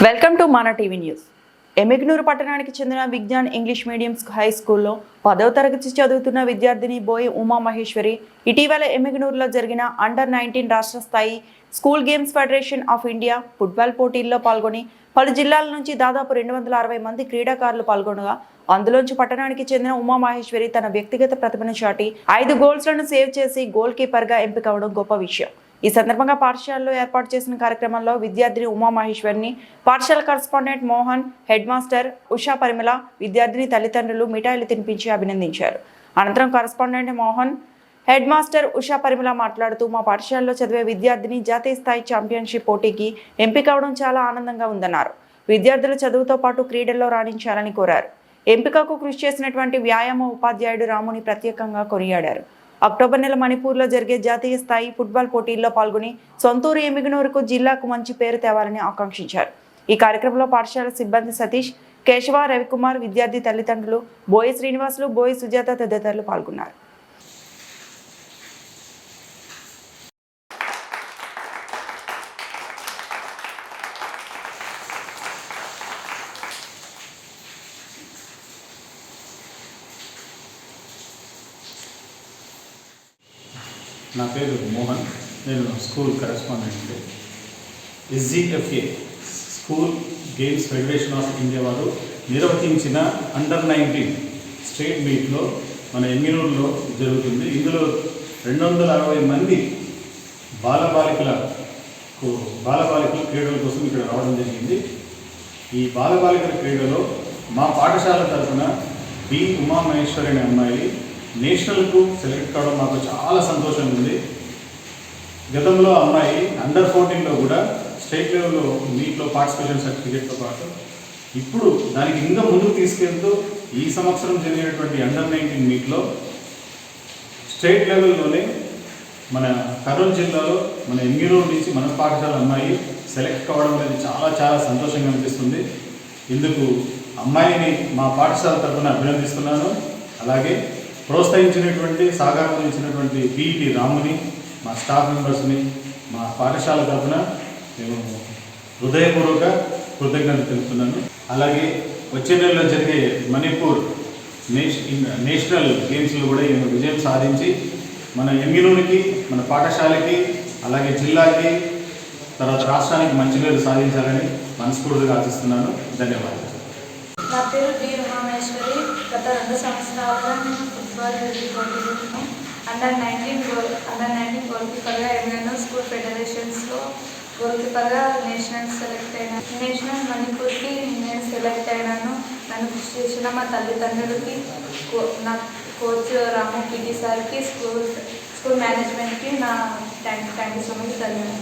Welcome to Mana TV news. Emmiganur పట్టణానికి చెందిన Vignan English medium high స్కూల్లో పదవ తరగతి చదువుతున్న విద్యార్థిని బోయ్ ఉమా మహేశ్వరి ఇటీవల ఎమిగ్నూరులో జరిగిన అండర్ నైన్టీన్ రాష్ట్ర స్థాయి school games federation of India football పోటీల్లో పాల్గొని పలు జిల్లాల నుంచి దాదాపు రెండు వందల అరవై మంది క్రీడాకారులు పాల్గొనగా అందులోంచి పట్టణానికి చెందిన ఉమా మహేశ్వరి తన వ్యక్తిగత ప్రతిభను చాటి ఐదు గోల్స్లను సేవ్ చేసి గోల్ కీపర్గా ఎంపికవడం గొప్ప విషయం. ఈ సందర్భంగా పాఠశాలలో ఏర్పాటు చేసిన కార్యక్రమంలో విద్యార్థిని ఉమా మహేశ్వరిని పాఠశాల correspondent Mohan head master Usha Parimala విద్యార్థిని తల్లిదండ్రులు మిఠాయిలు తినిపించి అభినందించారు. అనంతరం correspondent Mohan head master Usha Parimala మాట్లాడుతూ మా పాఠశాలలో చదివే విద్యార్థిని జాతీయ స్థాయి ఛాంపియన్షిప్ పోటీకి ఎంపిక అవడం చాలా ఆనందంగా ఉందన్నారు. విద్యార్థులు చదువుతో పాటు క్రీడల్లో రాణించాలని కోరారు. ఎంపికకు కృషి చేసినటువంటి వ్యాయామ ఉపాధ్యాయుడు రాముని ప్రత్యేకంగా కొనియాడారు. అక్టోబర్ నెల మణిపూర్లో జరిగే జాతీయ స్థాయి ఫుట్బాల్ పోటీల్లో పాల్గొని సొంతూరు ఎమిగినూరుకు జిల్లాకు మంచి పేరు తేవాలని ఆకాంక్షించారు. ఈ కార్యక్రమంలో పాఠశాల సిబ్బంది సతీష్ కేశవ రవికుమార్ విద్యార్థి తల్లిదండ్రులు బోయి శ్రీనివాసులు బోయి సుజాత తదితరులు పాల్గొన్నారు. నా పేరు మోహన్. నేను school correspondent. SGFA school games federation of India వారు నిర్వహించిన అండర్ నైన్టీన్ స్టేట్ మీట్లో మన ఎమ్మినూరులో జరుగుతుంది. ఇందులో రెండు వందల అరవై మంది బాలబాలికల బాలబాలికల క్రీడల కోసం ఇక్కడ రావడం జరిగింది. ఈ బాలబాలికల క్రీడలో మా పాఠశాల తరఫున బి ఉమామహేశ్వరి అనే అమ్మాయి నేషనల్కు సెలెక్ట్ కావడం మాకు చాలా సంతోషం ఉంది గతంలో అమ్మాయి అండర్ ఫోర్టీన్లో కూడా స్టేట్ లెవెల్లో మీట్లో పార్టిసిపేషన్ సర్టిఫికేట్తో పాటు ఇప్పుడు దానికి ఇంకా ముందుకు తీసుకెళ్తూ ఈ సంవత్సరం జరిగినటువంటి అండర్ నైన్టీన్ మీట్లో స్టేట్ లెవెల్లోనే మన కర్నూలు జిల్లాలో మన ఎంగినూరు నుంచి మన పాఠశాల అమ్మాయి సెలెక్ట్ కావడం అనేది చాలా చాలా సంతోషంగా అనిపిస్తుంది. ఇందుకు అమ్మాయిని మా పాఠశాల తరఫున అభినందిస్తున్నాను. అలాగే ప్రోత్సహించినటువంటి సహకారం ఇచ్చినటువంటి పిఈటి రాముని మా స్టాఫ్ మెంబర్స్ని మా పాఠశాల తరఫున మేము హృదయపూర్వక కృతజ్ఞతలు తెలుపుతున్నాను. అలాగే వచ్చే నెలలో జరిగే మణిపూర్ నేష్ నేషనల్ గేమ్స్లో కూడా ఈమె విజయం సాధించి మన ఎంగినూరికి మన పాఠశాలకి అలాగే జిల్లాకి తర్వాత రాష్ట్రానికి మంచి పేరు సాధించాలని మనస్ఫూర్తిగా ఆశిస్తున్నాను. ధన్యవాదాలు. నా పేరు డి. ఉమామేశ్వరి గత రెండు సంవత్సరాలుగా నేను ఫుట్బాల్ పోటీలు under nineteen goal under nineteen goal కీపర్గా ఎన్నెన్నో స్కూల్ ఫెడరేషన్స్లో గోల్ కీపర్గా నేషనల్ సెలెక్ట్ అయినా నేషనల్ మణిపూర్కి నేను సెలెక్ట్ అయినాను నన్ను కృషి చేసిన మా తల్లిదండ్రులకి నా కోచ్ రాము పిటి సార్కి స్కూల్ స్కూల్ మేనేజ్మెంట్కి నా thank thank you so much ధన్యవాదాలు